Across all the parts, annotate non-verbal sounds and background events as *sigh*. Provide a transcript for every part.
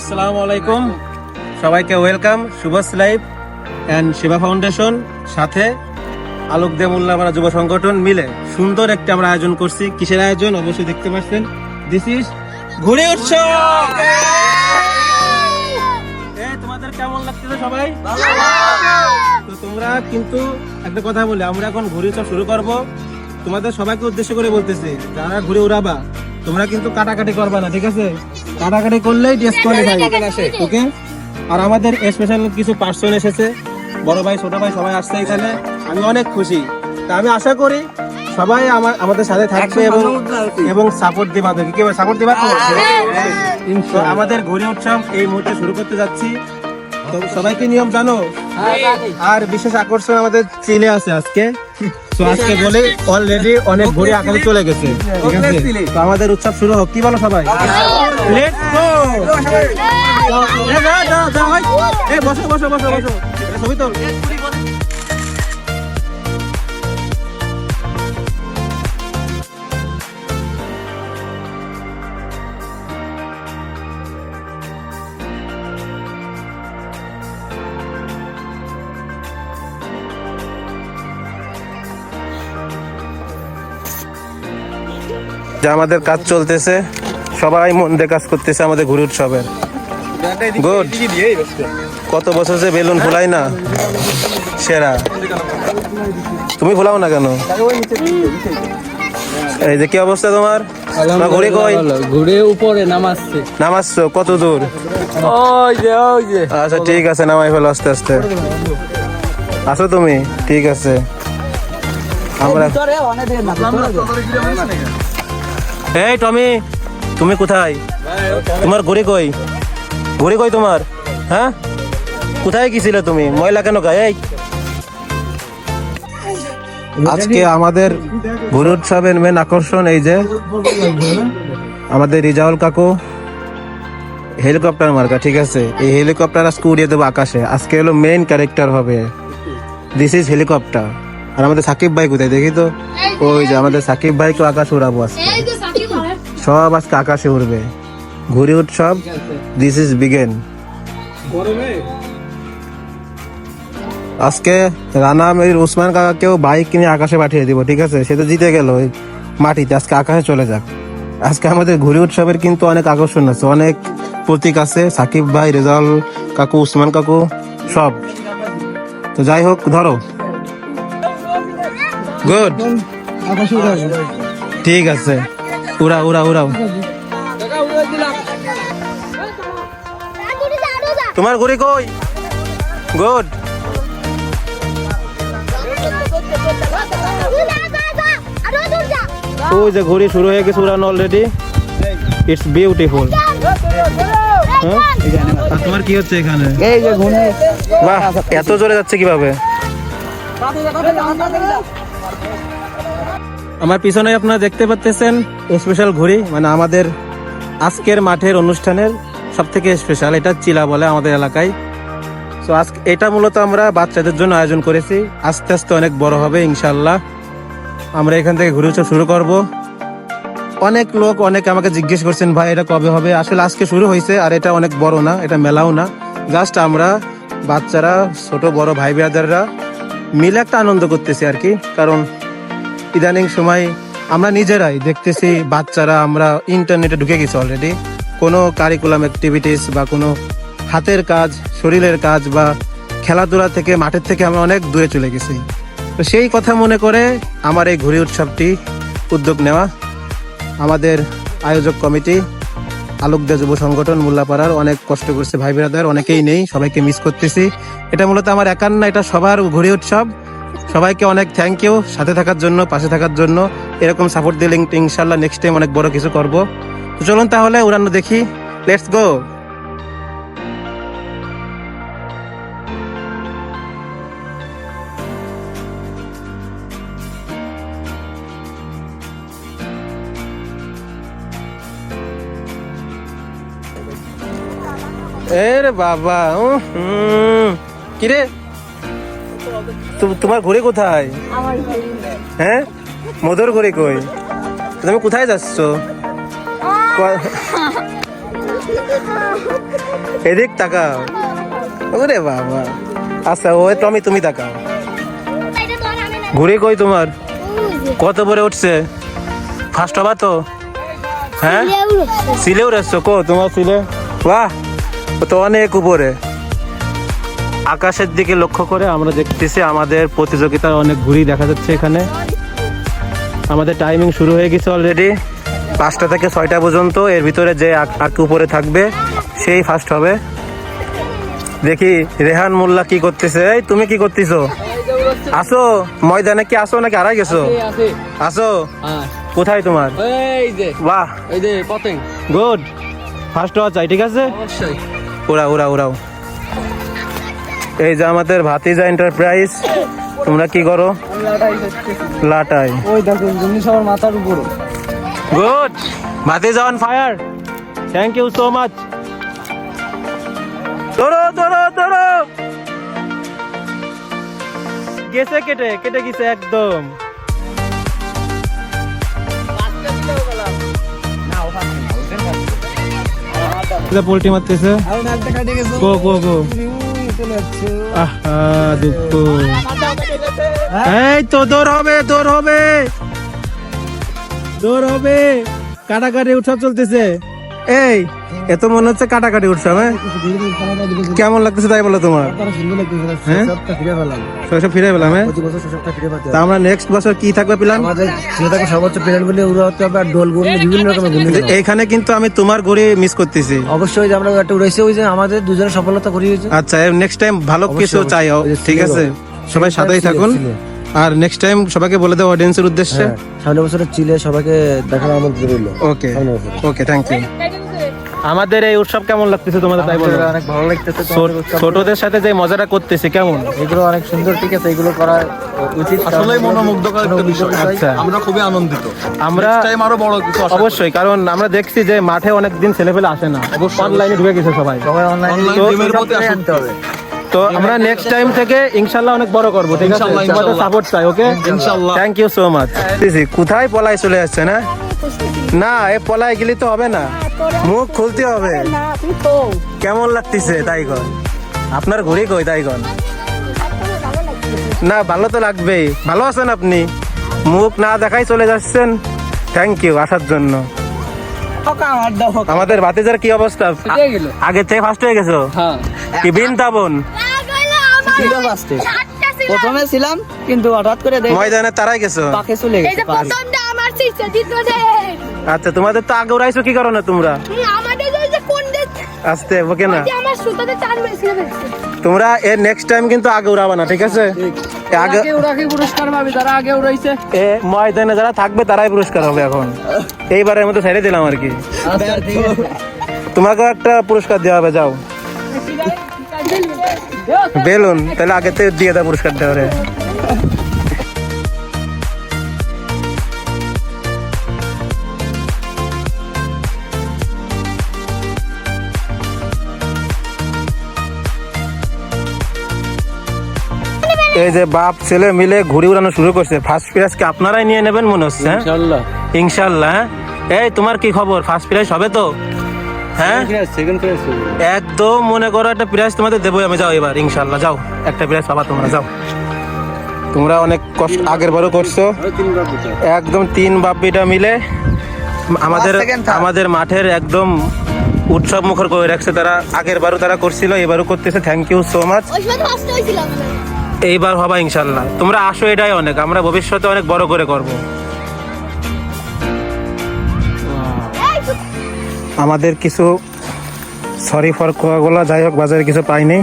আসসালামু আলাইকুম। সবাইকে ওয়েলকাম। শুভস লাইফ অ্যান্ড সেবা ফাউন্ডেশন সাথে আলোক দে মোল্লাপাড়া যুব সংগঠন মিলে সুন্দর একটা আমরা আয়োজন করছি। কিসের আয়োজন? অবশ্যই দেখতে পাচ্ছেন। দিস ইজ ঘুরে উৎসব! তোমাদের কেমন লাগতেছে সবাই? তো তোমরা কিন্তু একটা কথা বলি আমরা এখন ঘুরে উৎসব শুরু করব। তোমাদের সবাইকে উদ্দেশ্য করে বলতেছি যারা ঘুরে উড়াবা তোমরা কিন্তু কাটাকাটি করবা না ঠিক আছে? কাটাকাটি করলেই ডিসকোয়ালিফাই ওকে আর আমাদের স্পেশাল কিছু পার্সন এসেছে। বড় ভাই ছোট ভাই সবাই আসছে এখানে। আমি অনেক খুশি। তা আমি আশা করি সবাই আমার আমাদের সাথে থাকবে এবং এবং সাপোর্ট দিবা আমাদেরকে কি সাপোর্ট দিবা? তো? তো আমাদের ঘুরে উৎসব এই মুহূর্তে শুরু করতে যাচ্ছি। তো সবাইকে নিয়ম জানো আর বিশেষ আকর্ষণ আমাদের চিলে আছে আজকে। তো আজকে বলে অলরেডি অনেক ঘুরে আকাশে চলে গেছে। ঠিক আছে? তো আমাদের উৎসব শুরু হোক। কি বলো সবাই? লেটস গো বসো বসো বসো বসো। ছবি তো যে আমাদের কাজ চলতেছে সবাই মন দিয়ে কাজ করতেছে আমাদের ঘুরে উৎসবের। গুড কত বছর যে বেলুন ফুলাই না সেরা। তুমি ফুলাও না কেন? এই যে কি অবস্থা তোমার? ঘুরে কই? ঘুরে উপরে নামাচ্ছে। নামাচ্ছো? কত দূর? ওই যে ওই যে। আচ্ছা ঠিক আছে নামাই ফেলো আস্তে আস্তে। আছো তুমি? ঠিক আছে। আমরা এই, টমি, তুমি কোথায়? তোমার ঘুরি কই? ঘুরি কই তোমার? হ্যাঁ? কোথায় গেছিলে তুমি? ময়লা কেন গায়ে? এই। আজকে আমাদের ঘুরে উৎসবের মেন আকর্ষণ এই যে, আমাদের রিজাউল কাকু হেলিকপ্টার মার্কা, ঠিক আছে? এই হেলিকপ্টার আজকে উড়িয়ে দেবো আকাশে। আজকে হলো মেন ক্যারেক্টার হবে। দিস ইজ হেলিকপ্টার আর আমাদের সাকিব ভাই কোথায়? দেখি তো। ওই যে আমাদের সাকিব ভাইকে আকাশ উড়াবো আজকে। সব আজকে আকাশে উড়বে। ঘুরি উৎসব দিস ইজ বিগেন আজকে রানা মেরির উসমান কাকাকেও বাইক কিনে আকাশে পাঠিয়ে দিব ঠিক আছে? সে তো জিতে গেল ওই মাটিতে। আজকে আকাশে চলে যাক। আজকে আমাদের ঘুরি উৎসবের কিন্তু অনেক আকর্ষণ আছে অনেক প্রতীক আছে। সাকিব ভাই রেজাল কাকু উসমান কাকু সব। তো যাই হোক ধরো। গুড ঠিক আছে। উড়া উড়া উড়াও। তোমার ঘুরি কই? গুড। ওই যে ঘুরি শুরু হয়ে গেছে উড়ানো অলরেডি ইটস বিউটিফুল তোমার কি হচ্ছে এখানে? এই যে ঘুরে বাহ এত জোরে যাচ্ছে কীভাবে? আমার পিছনে আপনারা দেখতে পাচ্ছেন স্পেশাল ঘুড়ি মানে আমাদের আজকের মাঠের অনুষ্ঠানের সব থেকে স্পেশাল এটা চিলা বলে আমাদের এলাকায়। তো আজ এটা মূলত আমরা বাচ্চাদের জন্য আয়োজন করেছি। আস্তে আস্তে অনেক বড় হবে ইনশাল্লাহ আমরা এখান থেকে ঘুরে উৎসব শুরু করব। অনেক লোক, অনেক আমাকে জিজ্ঞেস করছেন, ভাই, এটা কবে হবে? আসলে আজকে শুরু হয়েছে, আর এটা অনেক বড় না, এটা মেলাও না। জাস্ট আমরা বাচ্চারা, ছোট, বড় ভাই ব্রাদাররা মিলে একটা আনন্দ করতেছি আর কি। কারণ ইদানিং সময় আমরা নিজেরাই দেখতেছি বাচ্চারা আমরা ইন্টারনেটে ঢুকে গেছি অলরেডি কোনো কারিকুলাম অ্যাক্টিভিটিস বা কোনো হাতের কাজ, শরীরের কাজ বা খেলাধুলা থেকে, মাঠের থেকে আমরা অনেক দূরে চলে গেছি। তো সেই কথা মনে করে আমার এই ঘুরি উৎসবটি উদ্যোগ নেওয়া আমাদের আয়োজক কমিটি আলোকদা যুব সংগঠন মোল্লাপাড়ার অনেক কষ্ট করছে ভাই বেড়াদার অনেকেই নেই, সবাইকে মিস করতেছি। এটা মূলত আমার একার না এটা সবার ঘুরি উৎসব। সবাইকে অনেক থ্যাংক ইউ সাথে থাকার জন্য, পাশে থাকার জন্য। এরকম সাপোর্ট দিলে ইনশাল্লাহ নেক্সট টাইম অনেক বড় কিছু করব। তো চলুন তাহলে, উড়ানো দেখি। লেটস গো এরে বাবা। কিরে? তোমার ঘুরে কোথায়? হ্যাঁ? মধুর ঘুরে কই? তুমি কোথায় যাচ্ছ? এদিক তাকাও। ওরে বাবা। আচ্ছা ওই তো আমি তুমি তাকাও। ঘুরে কই তোমার? কত পরে উঠছে? ফার্স্ট হবা তো? হ্যাঁ? সিলেও রেসছো কো তোমার সিলে? বাহ তো অনেক উপরে। আকাশের দিকে লক্ষ্য করে আমরা দেখতেছি আমাদের প্রতিযোগিতার অনেক ঘুরি দেখা যাচ্ছে এখানে। আমাদের টাইমিং শুরু হয়ে গেছে অলরেডি পাঁচটা থেকে ছয়টা পর্যন্ত এর ভিতরে যে কি উপরে থাকবে সেই ফার্স্ট হবে। দেখি রেহান মোল্লা কি করতেছে। এই তুমি কি করতেছো? আসো ময়দানে কি আসো নাকি হারাই গেছো? আছে আসো। হ্যাঁ। কোথায় তোমার? বাহ। গুড ফার্স্ট হওয়া চাই ঠিক আছে? উড়া উড়া উড়াও। এই যে আমাদের ভাতিজা এন্টারপ্রাইজ তোমরা কি করো? লাটাই। ওই দেখো জিনিস আমার মাথার উপরে। গুড ভাতিজা on fire thank you so much ধরো ধরো ধরো! গেছে কেটে কেটে গেছে একদম। পোল্ট্রি মারতেছে। আর নাকটা কাটে গেছে গো গো গো। আহা দুঃখ। এই তো দৌড় হবে দৌড় হবে। দৌড় হবে। কাটাকাটি উৎসব চলতেছে। এই এত মনে হচ্ছে কাটাকাটি উৎসব হ্যাঁ? কেমন লাগতেছে তাই বলো তোমার? হ্যাঁ? সবটা ফিরে পেলাম শৈশব ফিরে পেলাম হ্যাঁ? তা আমরা নেক্সট বছর কি থাকবে প্ল্যান? সর্বোচ্চ পেরেন্ট বলে উড়ে হতে হবে আর ডোলগুলো বিভিন্ন রকমের গুলি এইখানে কিন্তু আমি তোমার ঘুরে মিস করতেছি। অবশ্যই যে আমরা একটা উড়াইছি ওই যে আমাদের দুজনের সফলতা করিয়েছে আচ্ছা নেক্সট টাইম ভালো কিছু চাই ঠিক আছে? সবাই সাথেই থাকুন। আর নেক্সট টাইম সবাইকে বলে দাও অডিয়েন্সের উদ্দেশ্যে। হ্যাঁ, সামনের বছরের চিলে সবাইকে দেখার আমন্ত্রণ রইল। ওকে ওকে থ্যাংক ইউ আমাদের এই উৎসব কেমন লাগতেছে তোমাদের তাই বলো? অনেক ভালো লাগতেছে ছোট- ছোটদের সাথে যে মজাটা করতেছে কেমন? এগুলো অনেক সুন্দর ঠিক আছে এগুলো করা উচিত। আসলেই মনোমুগ্ধকর একটা বিষয়। আচ্ছা। আমরা খুবই আনন্দিত। আমরা টাইম আরও বড় কিছু আশা অবশ্যই কারণ আমরা দেখছি যে মাঠে অনেক দিন ছেলেপেলে আসে না। অনলাইনে ঢুকে গেছে সবাই। সবাই অনলাইন এর প্রতি আসক্তি। হবে। তো আমরা নেক্সট টাইম থেকে ইনশাল্লাহ অনেক বড় করব ঠিক আছে? তোমাদের সাপোর্ট চাই ওকে ইনশাল্লাহ। থ্যাংক ইউ সো মাচ কোথায় পলাই চলে যাচ্ছে না? না এ পলাই গেলে তো হবে না। মুখ খুলতে হবে। কেমন লাগতেছে তাই কন আপনার ঘুরে কই তাই কন না ভালো তো লাগবেই। ভালো আছেন আপনি? মুখ না দেখাই চলে যাচ্ছেন? থ্যাংক ইউ আসার জন্য। আমাদের ভাতিজার কি অবস্থা? আগে থেকে ফার্স্ট হয়ে গেছো? হ্যাঁ। কি বিন তাবন প্রথমে ছিলাম কিন্তু হঠাৎ করে ময়দানে তারাই গেছো? পাখে চলে গেছে যে প্রথমটা আমার শিক্ষা দ্বিতীয়টা আচ্ছা তোমাদের তো আগে উড়াইছো কি কারণে তোমরা? আমাদের ওই যে কোন দেশ আস্তে ওকে না। সুতাতে টান মেরেছিল ফেলছে। তোমরা এর নেক্সট টাইম কিন্তু আগে উড়াবা না ঠিক আছে এ আগে আগে ওরাকে পুরস্কার পাবে যারা আগে উড়াইছে এ ময়দানে যারা থাকবে তারাই পুরস্কার হবে এখন এইবারের মতো ছেড়ে দিলাম আর কি তোমাকেও একটা পুরস্কার দেওয়া হবে যাও বেলুন তাহলে আগে থেকে দিয়ে দাও পুরস্কার দেওয়া এই যে বাপ ছেলে মিলে ঘুড়ি উড়ানো শুরু করছে। ফার্স্ট প্রাইজ কি আপনারাই নিয়ে নেবেন মনে হচ্ছে হ্যাঁ? ইনশাআল্লাহ ইনশাল্লাহ হ্যাঁ? এই তোমার কি খবর? ফার্স্ট প্রাইজ হবে তো? হ্যাঁ? সেকেন্ড প্রাইজ একদম মনে করো একটা প্রাইজ তোমাদের দেবো আমি যাও এবার ইনশাল্লাহ যাও। একটা প্রাইজ পাবা তোমরা যাও। তোমরা অনেক কষ্ট আগের বারও করছ। একদম তিন বাপ্পিটা মিলে আমাদের আমাদের মাঠের একদম উৎসব মুখর করে রাখছে তারা। আগের বারও তারা করছিল এবারও করতেছে। থ্যাংক ইউ সো মাচ এইবার হবা ইনশাল্লাহ। তোমরা আসো এটাই অনেক। আমরা ভবিষ্যতে অনেক বড় করে করব। আমাদের কিছু সরি ফর কোয়াগুলা যাই হোক বাজারে কিছু পাইনি।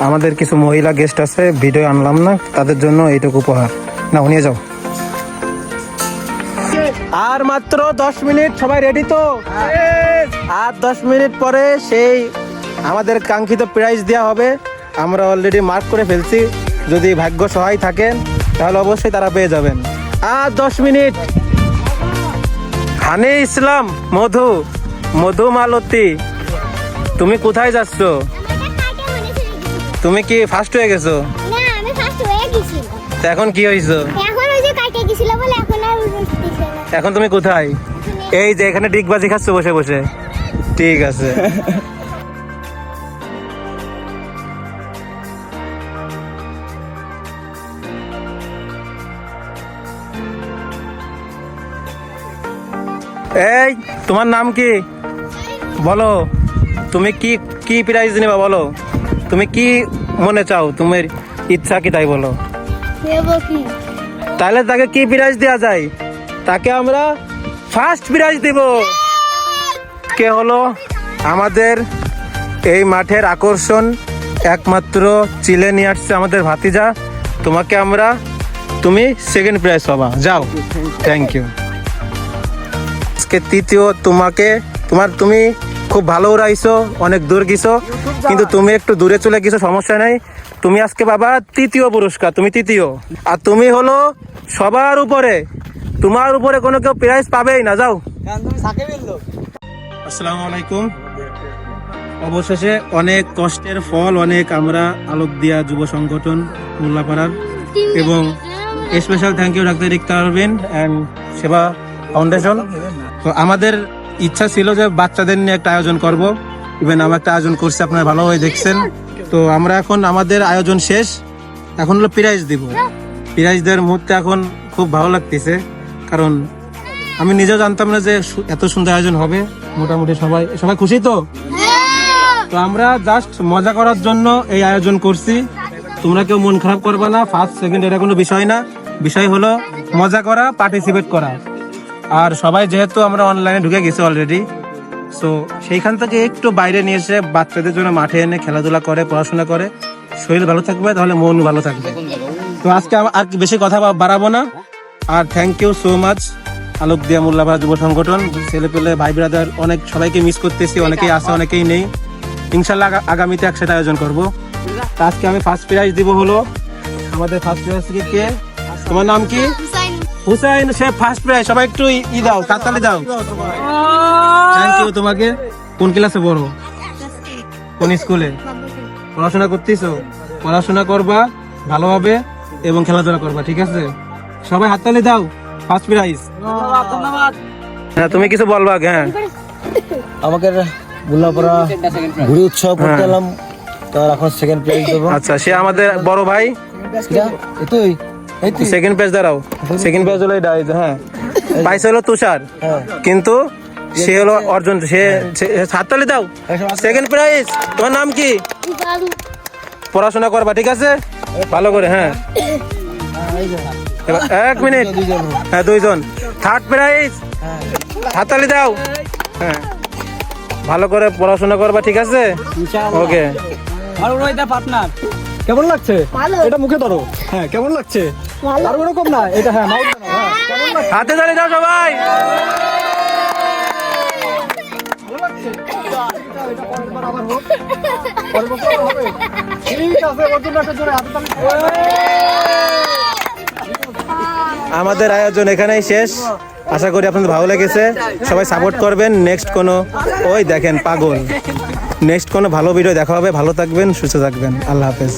আমাদের কিছু মহিলা গেস্ট আছে ভিডিও আনলাম না তাদের জন্য এইটুকু উপহার। না নিয়ে যাও। আর মাত্র দশ মিনিট সবাই রেডি তো? আর দশ মিনিট পরে সেই আমাদের কাঙ্ক্ষিত প্রাইজ দেওয়া হবে। আমরা অলরেডি মার্ক করে ফেলছি। যদি ভাগ্য সহায় থাকেন, তাহলে অবশ্যই তারা পেয়ে যাবেন। আর দশ মিনিট। হানি ইসলাম, মধু। মধু মালতী, তুমি কোথায় যাচ্ছ? তুমি কি ফার্স্ট হয়ে গেছো? এখন কি হয়েছো? এখন তুমি কোথায়? এই যে এখানে ডিগবাজি খাচ্ছ বসে বসে। ঠিক আছে। *laughs* এই তোমার নাম কি? বলো তুমি কি কি প্রাইজ নেবা বলো? তুমি কি মনে চাও? তোমার ইচ্ছা কি তাই বলো। তাহলে তাকে কি প্রাইজ দেওয়া যায়? তাকে আমরা ফার্স্ট প্রাইজ দেব। কে হলো? আমাদের এই মাঠের আকর্ষণ একমাত্র চিলে নিয়ে আসছে আমাদের ভাতিজা। তোমাকে আমরা তুমি সেকেন্ড প্রাইজ পাবা। যাও। থ্যাংক ইউ আজকে তৃতীয় তোমাকে তোমার তুমি খুব ভালো উড়াইছো অনেক দূর গেছো কিন্তু তুমি একটু দূরে চলে গেছো সমস্যা নাই। তুমি আজকে বাবা তৃতীয় পুরস্কার তুমি তৃতীয়। আর তুমি হলো সবার উপরে তোমার উপরে কোনো কেউ প্রাইজ পাবেই না যাও। আসসালামু আলাইকুম। অবশেষে অনেক কষ্টের ফল অনেক আমরা আলোক দিয়া যুব সংগঠন মোল্লাপাড়ার। এবং স্পেশাল থ্যাংক ইউ ডাক্তার ইকতার অ্যান্ড সেবা ফাউন্ডেশন তো আমাদের ইচ্ছা ছিল যে বাচ্চাদের নিয়ে একটা আয়োজন করব। ইভেন আমরা একটা আয়োজন করছি, আপনারা ভালোভাবে দেখছেন। তো আমরা এখন, আমাদের আয়োজন শেষ। এখন হলো প্রাইজ দিব। প্রাইজ দেওয়ার মুহূর্তে এখন খুব ভালো লাগতেছে। কারণ আমি নিজেও জানতাম না যে এত সুন্দর আয়োজন হবে। মোটামুটি সবাই সবাই খুশি তো? তো আমরা জাস্ট মজা করার জন্য এই আয়োজন করছি। তোমরা কেউ মন খারাপ করবে না ফার্স্ট সেকেন্ড এটা কোনো বিষয় না। বিষয় হলো মজা করা পার্টিসিপেট করা। আর সবাই যেহেতু আমরা অনলাইনে ঢুকে গেছি অলরেডি সো সেইখান থেকে একটু বাইরে নিয়ে এসে বাচ্চাদের জন্য মাঠে এনে খেলাধুলা করে, পড়াশোনা করে, শরীর ভালো থাকবে, তাহলে মন ভালো থাকবে। তো আজকে আর বেশি কথা বাড়াবো না। আর থ্যাংক ইউ সো মাচ আলোক দিয়া মোল্লাবাদ যুব সংগঠন ছেলে পেলে ভাই ব্রাদার অনেক সবাইকে মিস করতেছি, অনেকেই আছে, অনেকেই নেই। ইনশাল্লাহ আগামীতে একসাথে আয়োজন করব। তা আজকে আমি ফার্স্ট প্রাইজ দিব হলো আমাদের ফার্স্ট প্রাইজ কে? তোমার নাম কি? হুসাইন সে ফার্স্ট প্রাইজ সবাই একটু ই- দাও কাতালি দাও। থ্যাংক ইউ তোমাকে। কোন ক্লাসে পড়ো? কোন স্কুলে পড়াশোনা করতেছো? পড়াশোনা করবা ভালোভাবে এবং খেলাধুলা করবা ঠিক আছে? সবাই হাততালি দাও ফার্স্ট প্রাইজ হ্যাঁ তুমি কিছু বলবা হ্যাঁ। আমাকে বুল্লাপাড়া ঘুরে উৎসব করতে এলাম তার এখন সেকেন্ড প্রাইজ দেবো। আচ্ছা সে আমাদের বড় ভাই? তুই এই তুই? সেকেন্ড পেজ দাঁড়াও। সেকেন্ড পেজ হলো এটা হ্যাঁ। পাইছে হলো তুষার। হ্যাঁ। কিন্তু সে হলো অর্জন সে হাততালি দাও। সেকেন্ড প্রাইজ তোমার নাম কি? পড়াশোনা করবা ঠিক আছে? ভালো করে হ্যাঁ। এক মিনিট। হ্যাঁ দুইজন। থার্ড প্রাইজ হাততালি দাও। হ্যাঁ। ভালো করে পড়াশোনা করবা ঠিক আছে? ওকে। ভালো রইদা পার্টনার কেমন লাগছে? এটা মুখে ধরো। হ্যাঁ কেমন লাগছে? আর ওরকম না এটা হ্যাঁ মাউথ হ্যাঁ হাতে তালি দাও সবাই। পরের বছর হবে ঠিক আছে ওর জন্য একটা জোরে হাতে তালি আমাদের আয়োজন এখানেই শেষ। আশা করি আপনাদের ভালো লেগেছে। সবাই সাপোর্ট করবেন। নেক্সট কোনো ওই দেখেন পাগল। নেক্সট কোনো ভালো ভিডিও দেখা হবে। ভালো থাকবেন সুস্থ থাকবেন। আল্লাহ হাফেজ।